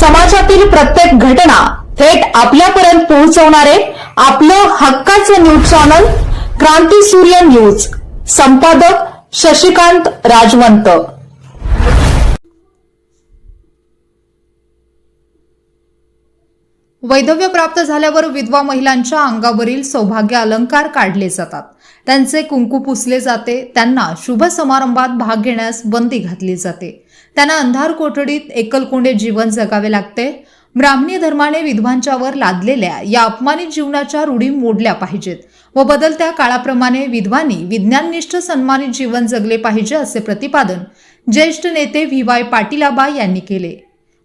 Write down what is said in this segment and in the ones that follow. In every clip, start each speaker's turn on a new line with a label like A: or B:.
A: समाजातील प्रत्येक घटना थेट आपल्यापर्यंत पोहोचवणारे आपलं हक्काचं न्यूज चॅनल क्रांती सूर्य न्यूज. संपादक शशिकांत राजवंत.
B: वैधव्य प्राप्त झाल्यावर विधवा महिलांच्या अंगावरील सौभाग्य अलंकार काढले जातात. त्यांचे कुंकू पुसले जाते त्यांना शुभ समारंभात भाग घेण्यास बंदी घातली जाते. त्यांना अंधार कोठडीत एकलकोंडे जीवन जगावे लागते. ब्राह्मणी धर्माने विधवांच्यावर लादलेल्या या अपमानित जीवनाच्या रूढी मोडल्या पाहिजेत व बदलत्या काळाप्रमाणे विधवांनी विज्ञाननिष्ठ सन्मानित जीवन जगले पाहिजे असे प्रतिपादन ज्येष्ठ नेते व्ही. वाय. पाटीलाबा यांनी केले.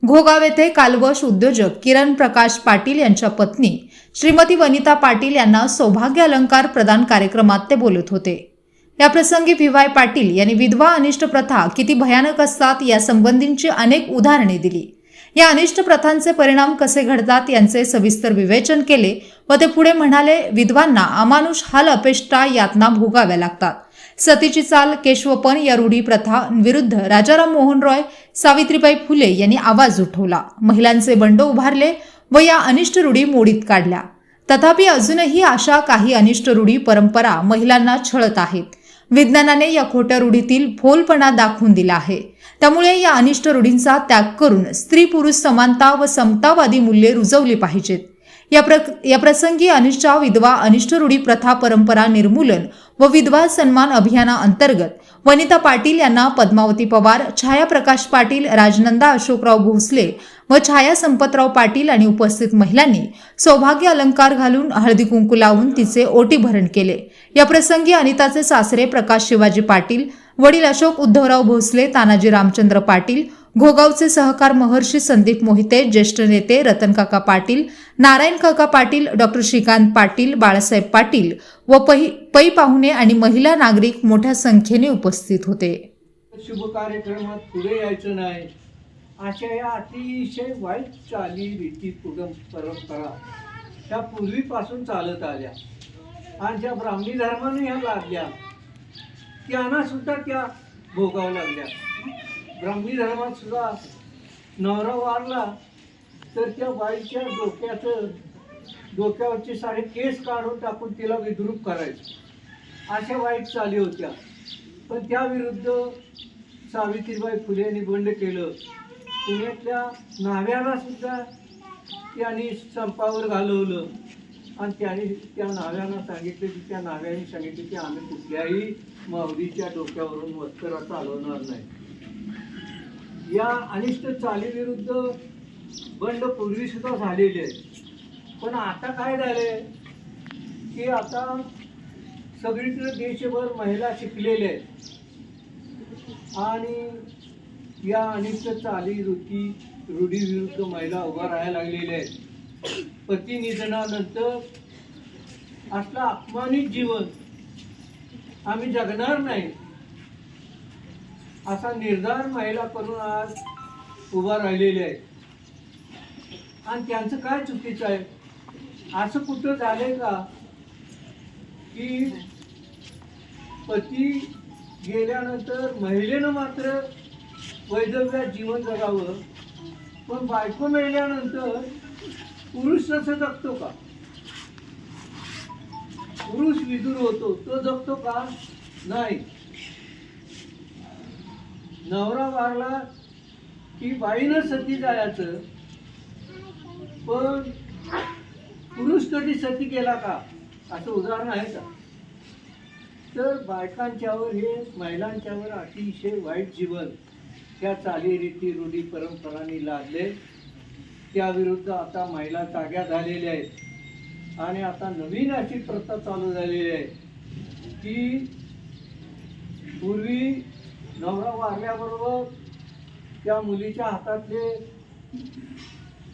B: घोगाव येथे कालवश उद्योजक किरण प्रकाश पाटील यांच्या पत्नी श्रीमती वनिता पाटील यांना सौभाग्य अलंकार प्रदान कार्यक्रमात ते बोलत होते. या प्रसंगी व्ही वाय पाटील यांनी विधवा अनिष्ट प्रथा किती भयानक असतात या संबंधींची अनेक उदाहरणे दिली. या अनिष्ट प्रथांचे परिणाम कसे घडतात यांचे सविस्तर विवेचन केले व ते पुढे म्हणाले विधवांना अमानुष हाल अपेष्टा यातना भोगाव्या लागतात. सतीची चाल केशवपण या रूढी प्रथा विरुद्ध राजाराम मोहन रॉय सावित्रीबाई फुले यांनी आवाज उठवला. महिलांचे बंड उभारले व या अनिष्ट रूढी मोडीत काढल्या. तथापि अजूनही अशा काही अनिष्ट रूढी परंपरा महिलांना छळत आहेत. विज्ञानाने या खोट्या रूढीतील फोलपणा दाखवून दिला आहे. त्यामुळे या अनिष्ट रूढींचा त्याग करून स्त्री पुरुष समानता व समतावादी मूल्ये रुजवली पाहिजेत. या प्र या प्रसंगी अनिष्ठा विधवा अनिष्ट रूढी प्रथा परंपरा निर्मूलन व विधवा सन्मान अभियानाअंतर्गत वनिता पाटील यांना पद्मावती पवार छाया प्रकाश पाटील राजनंदा अशोकराव भोसले व छाया संपतराव पाटील आणि उपस्थित महिलांनी सौभाग्य अलंकार घालून हळदी कुंकू लावून तिचे ओटी भरण केले. या प्रसंगी अनिताचे सासरे प्रकाश शिवाजी पाटील वडील अशोक उद्धवराव भोसले तानाजी रामचंद्र पाटील घोगावचे सहकार महर्षी संदीप मोहिते ज्येष्ठ नेते रतनकाका पाटील नारायण काका पाटील डॉक्टर श्रीकांत पाटील बाळासाहेब पाटील व पै पै पाहुणे आणि महिला नागरिक मोठ्या संख्येने उपस्थित होते.
C: शुभ कार्यक्रमात पुढे यायचं नाही. अशा या अतिशय वाईट चाली रीती कुटुंब परंपरा त्या पूर्वीपासून चालत आल्या. आणि ज्या ब्राह्मणी धर्माने ह्या लागल्या त्यांना सुद्धा त्या भोगावं लागल्या. ब्राह्मणी धर्मात सुद्धा नवरा वारला तर त्या बाईच्या डोक्याचं डोक्यावरचे सारे केस काढून टाकून तिला विद्रूप करायचं. अशा वाईट चाली होत्या. पण त्याविरुद्ध सावित्रीबाई फुले बंड केलं. पुण्यातल्या न्हाव्याला सुद्धा त्यांनी संपावर घालवलं. आणि त्याने त्या न्हाव्यांना सांगितलं की त्या न्हाव्याने सांगितलं की आम्ही कुठल्याही माऊलीच्या डोक्यावरून वस्त्र चालवणार नाही. या अनिष्ट चालीविरुद्ध बंड पूर्वी सुद्धा झालेले आहे पण आता काय झालंय? की आता सगळीकडे देशभर महिला शिकलेल्या आहेत. आणि या अनिष्ट चाली वृत्ती रूढीविरुद्ध महिला उभा राहायला लागलेल्या आहेत. पती निधनानंतर असलं अपमानित जीवन आम्ही जगणार नाही. असा निर्धार महिला करून आज उभा राहिलेले आहे आणि त्यांचं काय चुकीचं आहे? असं कुठं झालंय का की पती गेल्यानंतर महिलेनं मात्र वैधव्यात जीवन जगावं पण बायको मिळल्यानंतर पुरुष तसं जगतो का? पुरुष विदूर होतो तो जगतो का? नाही. नवरा वारला की बाईनं सती जायचं. पण पुरुष कधी सती केला का? असं उदाहरण आहे का? तर बायकांच्यावर हे महिलांच्यावर अतिशय वाईट जीवन त्या चालीरीती रूढी परंपरांनी लादले त्याविरुद्ध आता महिला जाग्या झालेल्या आहेत. आणि आता नवीन अशी प्रथा चालू झालेली आहे की पूर्वी नवरा वारल्याबरोबर त्या मुलीच्या हातातले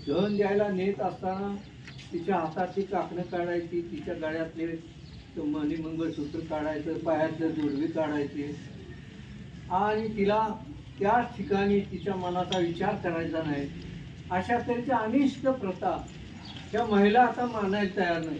C: दहन द्यायला नेत असताना तिच्या हातातली काकणं काढायची तिच्या गळ्यातले तो मणी मंगळसूत्र काढायचं पायातलं जोडवी काढायचे. आणि तिला त्याच ठिकाणी तिच्या मनाचा विचार करायचा नाही. अशा तऱ्हेच्या अनिष्ट प्रथा ह्या महिला आता मानायला तयार नाही